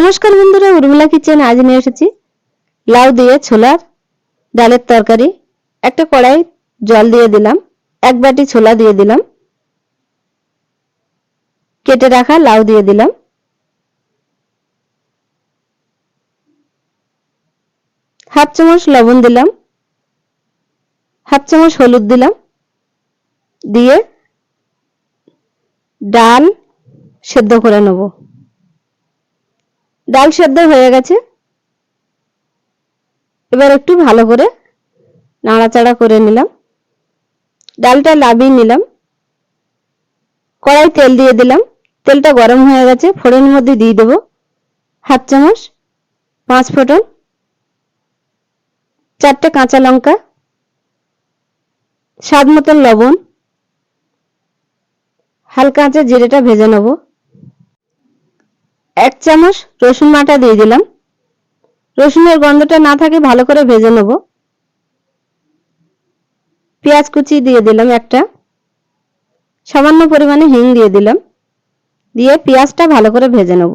নমস্কার বন্ধুরা, উর্মিলা কিচেন আজ নিয়ে এসেছি। লাউ দিয়ে ছোলার ডালের তরকারি, একটা কড়াই জল দিয়ে দিলাম, এক বাটি ছোলা দিয়ে দিলাম, কেটে রাখা লাউ দিয়ে দিলাম। হাফ চামচ লবণ দিলাম, হাফ চামচ হলুদ দিলাম, দিয়ে ডাল সেদ্ধ করে নেব। ডাল সেদ্ধ হয়ে গেছে। এবার একটু ভালো করে নাড়াচাড়া করে নিলাম। ডালটা লাবিয়ে নিলাম। কড়াই তেল দিয়ে দিলাম। তেলটা গরম হয়ে গেছে। ফোড়নের মধ্যে দিয়ে দেবো হাফ চামচ পাঁচ ফোটন চারটে কাঁচা লঙ্কা, স্বাদ মতন লবণ, হালকা আঁচে জিরেটা ভেজে নেব। এক চামচ রসুন বাটা দিয়ে দিলাম। রসুনের গন্ধটা না থাকে ভালো করে ভেজে নেব। পেঁয়াজ কুচি দিয়ে দিলাম একটা। সামান্য পরিমাণে হিং দিয়ে দিলাম। দিয়ে পেঁয়াজটা ভালো করে ভেজে নেব।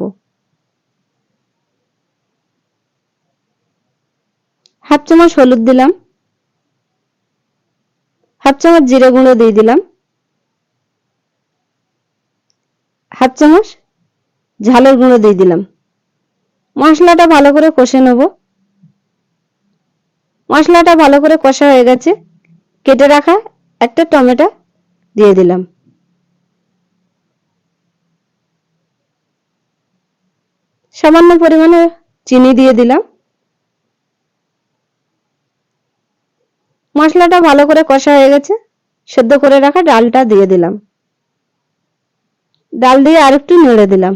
হাফ চামচ হলুদ দিলাম। হাফ চামচ জিরে গুঁড়ো দিয়ে দিলাম। হাফ চামচ ঝালের গুঁড়ো দিয়ে দিলাম। মশলাটা ভালো করে কষে নেব। মশলাটা ভালো করে কষা হয়ে গেছে। কেটে রাখা একটা টমেটো দিয়ে দিলাম। সামান্য পরিমাণে চিনি দিয়ে দিলাম। মশলাটা ভালো করে কষা হয়ে গেছে। সেদ্ধ করে রাখা ডালটা দিয়ে দিলাম। ডাল দিয়ে আরেকটু নেড়ে দিলাম।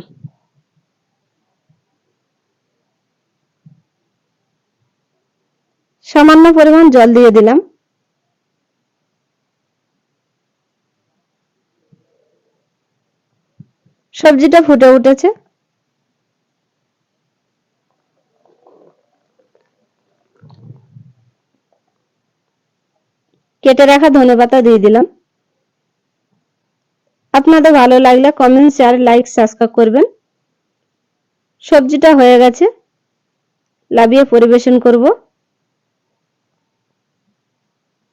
সামান্য পরিমাণ জল দিয়ে দিলাম। সবজিটা ফুটে উঠেছে। কেটে রাখা ধনেপাতা দিয়ে দিলাম। আপনাদের ভালো লাগলে কমেন্ট শেয়ার লাইক সাবস্ক্রাইব করবেন। সবজিটা হয়ে গেছে। লাভিয়ে পরিবেশন করব।